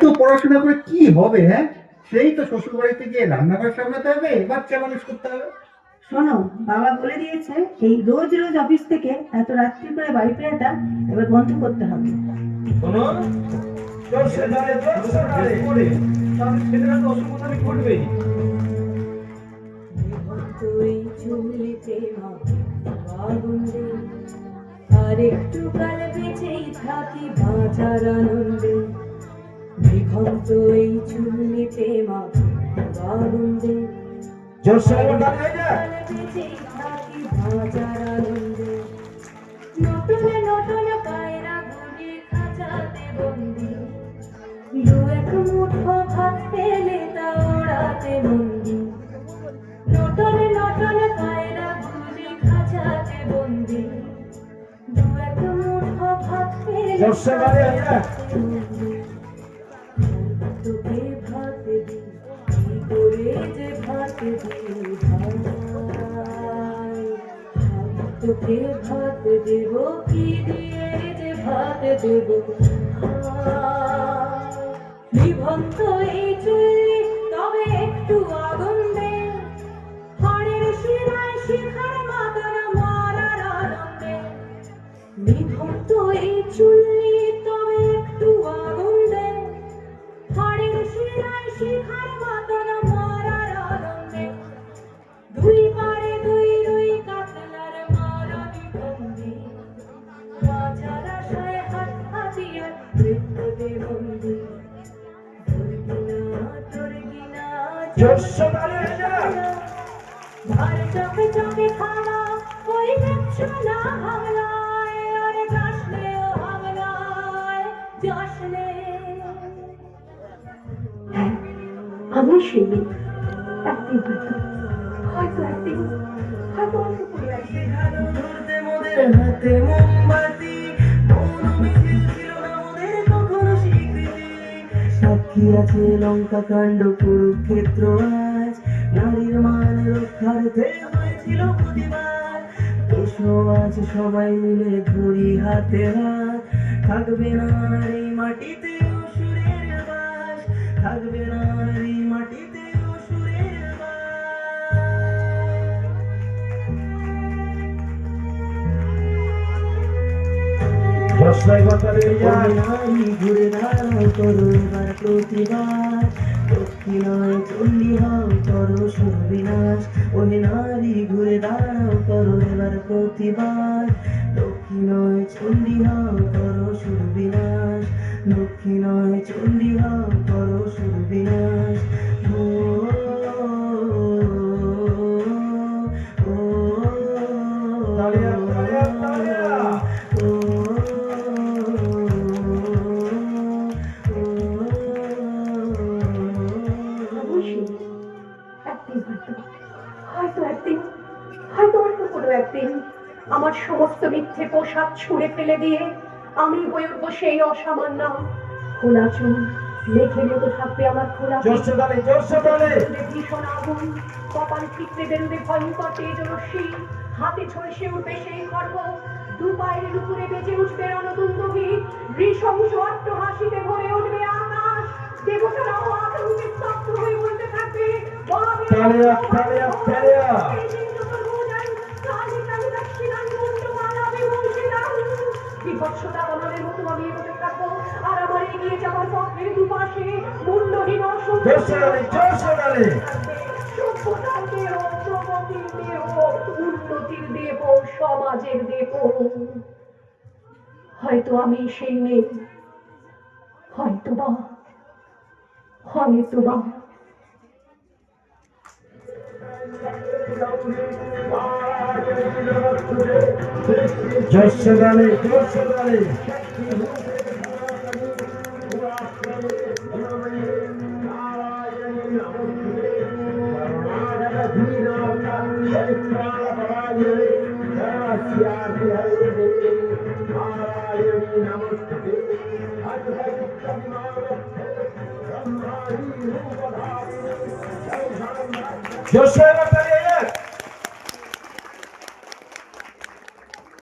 এত পড়াশোনা করে কি হবে হ্যাঁ? সেই তো শ্বশুর বাড়িতে গিয়ে রান্নাঘর সামলাতে হবে বাচ্চা মানুষ করতে হবে। শোনো বাবা বলে দিয়েছে এই রোজ রোজ অফিস থেকে এত রাত্রি করে বাড়ি ফেরাটা এবার বন্ধ করতে হবে। শোনো আর একটু কাল বেঁচেই থাকি বাঁচার আনন্দে। দিগন্ত এই চুলিতে মা আগুনে জোরসে বলো ডানে যা কাল বেঁচেই থাকি বাঁচার আনন্দে। নটনে নটনে পায়রা গুলি খাঁচাতে বন্দি। দু এক মুঠো ভাত পেলে তা ওড়াতে বন্দি নটনে নটনে পায়রা গুলি খাঁচাতে বন্দি। দু এক মুঠো ভাত পেলে তোকে ভাত দেব কি দিয়ে ভাত দেব এই চুল্লি তবে একটু আগুন দে হাড়ের শিরায় শিখার মাতারা মারার আনন্দে এই চুল্লি মৃত্যুতে বন্দি দুর্গিনা দুর্গিনা জোরসে বাড়ি হয়ে যা ভার চোখে চোখে খাওয়া ওই দেখছ না হামলায় আরে আমি সেই হয়তো একদিন হয়তো অল্প হাতে সাক্ষী আছে লঙ্কা কাণ্ড কুরুক্ষেত্র আজ। নারীর মান রক্ষার্থে হয়েছিল প্রতিবাদ এসো আজ সবাই মিলে ধরি হাতে হাত। থাকবে না এই মাটিতে ঘুরে দাঁড়াও করো এবার প্রতিবাদ। দক্ষিণায় চণ্ডী হও করো সর্বিনাশ। ওহে নারী ঘুরে দাঁড়াও করো এবার প্রতিবাদ। দক্ষিণায় চণ্ডী হও একদিন আমার সমস্ত মিথ্যে পোশাক ছুঁড়ে ফেলে দিয়ে আমি হয়ে উঠবো সেই অসামান্য। খোলা চুল লেখে মতো থাকবে আমার খোলা ভীষণ আগুন কপাল ঠিকরে বেরোবে ভয়ঙ্কর তেজরশ্মি। হাতে ছড়ে উঠবে সেই খর্ব। দু পায়ের উপরে বেজে উঠবে রণদুন্দবী নৃশংস অট্ট হাসিতে ভরে উঠবে আকাশ। দেবতারাও আতঙ্কে স্তব্ধ হয়ে বলতে থাকবে বলনের মতো আমি এগোতে থাকব। আর আমার এগিয়ে যাওয়ার পথের দুপাশে প্রগতির উন্নতির সমাজের। হয়তো আমি সেই মেয়ে হয়তো বা হয়তো বা। জোরসে তালে জোরসে তালে জোরসে তালে